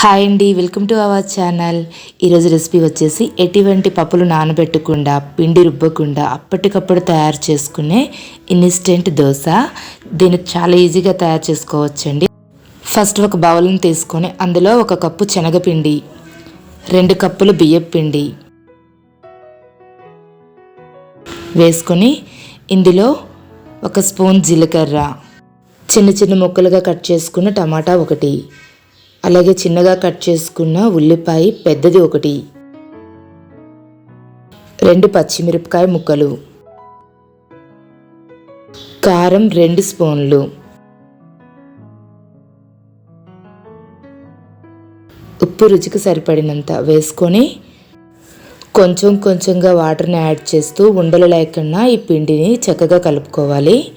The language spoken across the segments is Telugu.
హాయ్ అండి వెల్కమ్ టు అవర్ ఛానల్. ఈరోజు రెసిపీ వచ్చేసి ఎటువంటి పప్పులు నానబెట్టకుండా పిండి రుబ్బకుండా అప్పటికప్పుడు తయారు చేసుకునే ఇన్స్టెంట్ దోశ. దీన్ని చాలా ఈజీగా తయారు చేసుకోవచ్చండి. ఫస్ట్ ఒక బౌల్ని తీసుకొని అందులో ఒక కప్పు శనగపిండి రెండు కప్పులు బియ్యం పిండి వేసుకొని ఇందులో ఒక స్పూన్ జీలకర్ర చిన్న చిన్న ముక్కలుగా కట్ చేసుకున్న టమాటా ఒకటి అలాగే చిన్నగా కట్ చేసుకున్న ఉల్లిపాయ పెద్దది ఒకటి. రెండు పచ్చిమిరపకాయ ముక్కలు. కారం రెండు స్పూన్లు. ఉప్పు రుచికి సరిపడినంత వేసుకొని కొంచెం కొంచెంగా వాటర్ని యాడ్ చేస్తూ ఉండలు లేకుండా ఈ పిండిని చక్కగా కలుపుకోవాలి.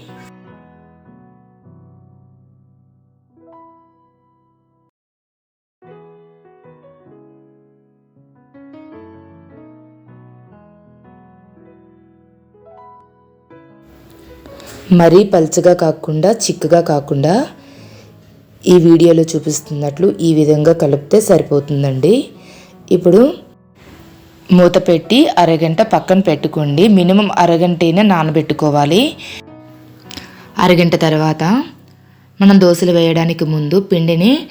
మరీ పల్చగా కాకుండా చిక్కగా కాకుండా ఈ వీడియోలో చూపిస్తున్నట్లు ఈ విధంగా కలిపితే సరిపోతుందండి. ఇప్పుడు మూత పెట్టి అరగంట పక్కన పెట్టుకోండి. మినిమం అరగంటైనా నానబెట్టుకోవాలి. అరగంట తర్వాత మనం దోశలు వేయడానికి ముందు పిండిని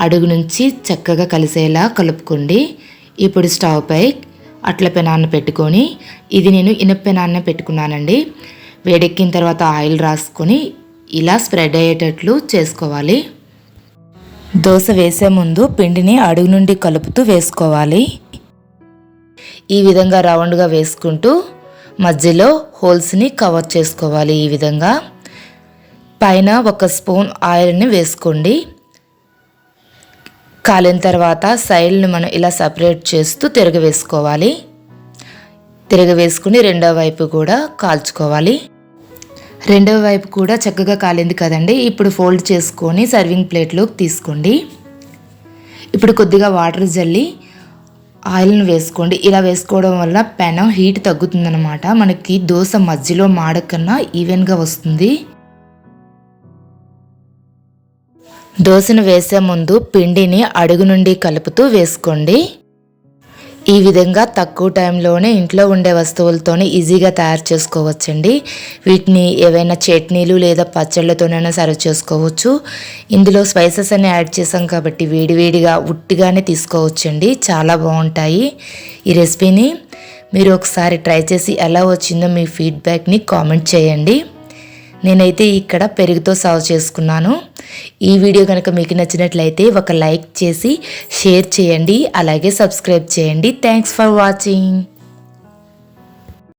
అడుగు నుంచి చక్కగా కలిసేలా కలుపుకోండి. ఇప్పుడు స్టవ్పై అట్ల పెనాన్న పెట్టుకొని ఇది నేను ఇనప్పెనాన్న పెట్టుకున్నానండి. వేడెక్కిన తర్వాత ఆయిల్ రాసుకొని ఇలా స్ప్రెడ్ అయ్యేటట్లు చేసుకోవాలి. దోశ వేసే ముందు పిండిని అడుగు నుండి కలుపుతూ వేసుకోవాలి. ఈ విధంగా రౌండ్గా వేసుకుంటూ మధ్యలో హోల్స్ని కవర్ చేసుకోవాలి ఈ విధంగా. పైన ఒక స్పూన్ ఆయిల్ని వేసుకోండి. కాలిన తర్వాత సైడ్ని మనం ఇలా సపరేట్ చేస్తూ తిరగవేసుకోవాలి తిరగవేసుకుని రెండో వైపు కూడా కాల్చుకోవాలి. రెండవ వైపు కూడా చక్కగా కాలింది కదండి. ఇప్పుడు ఫోల్డ్ చేసుకొని సర్వింగ్ ప్లేట్లోకి తీసుకోండి. ఇప్పుడు కొద్దిగా వాటర్ జల్లి ఆయిల్ను వేసుకోండి. ఇలా వేసుకోవడం వల్ల పెనం హీట్ తగ్గుతుందనమాట మనకి దోశ మధ్యలో మాడకన్నా ఈవెన్గా వస్తుంది. దోశను వేసే ముందు పిండిని అడుగు నుండి కలుపుతూ వేసుకోండి. ఈ విధంగా తక్కువ టైంలోనే ఇంట్లో ఉండే వస్తువులతోనే ఈజీగా తయారు చేసుకోవచ్చండి. వీటిని ఏవైనా చట్నీలు లేదా పచ్చళ్ళతోనైనా సర్వ్ చేసుకోవచ్చు. ఇందులో స్పైసెస్ అన్ని యాడ్ చేసాం కాబట్టి వేడివేడిగా ఉట్టిగానే తీసుకోవచ్చండి. చాలా బాగుంటాయి. ఈ రెసిపీని మీరు ఒకసారి ట్రై చేసి ఎలా వచ్చిందో మీ ఫీడ్బ్యాక్ని కామెంట్ చేయండి. నేనైతే ఇక్కడ పెరుగుతో సర్వ్ చేసుకున్నాను. ఈ వీడియో కనుక మీకు నచ్చినట్లయితే ఒక లైక్ చేసి షేర్ చేయండి అలాగే సబ్స్క్రైబ్ చేయండి. Thanks for watching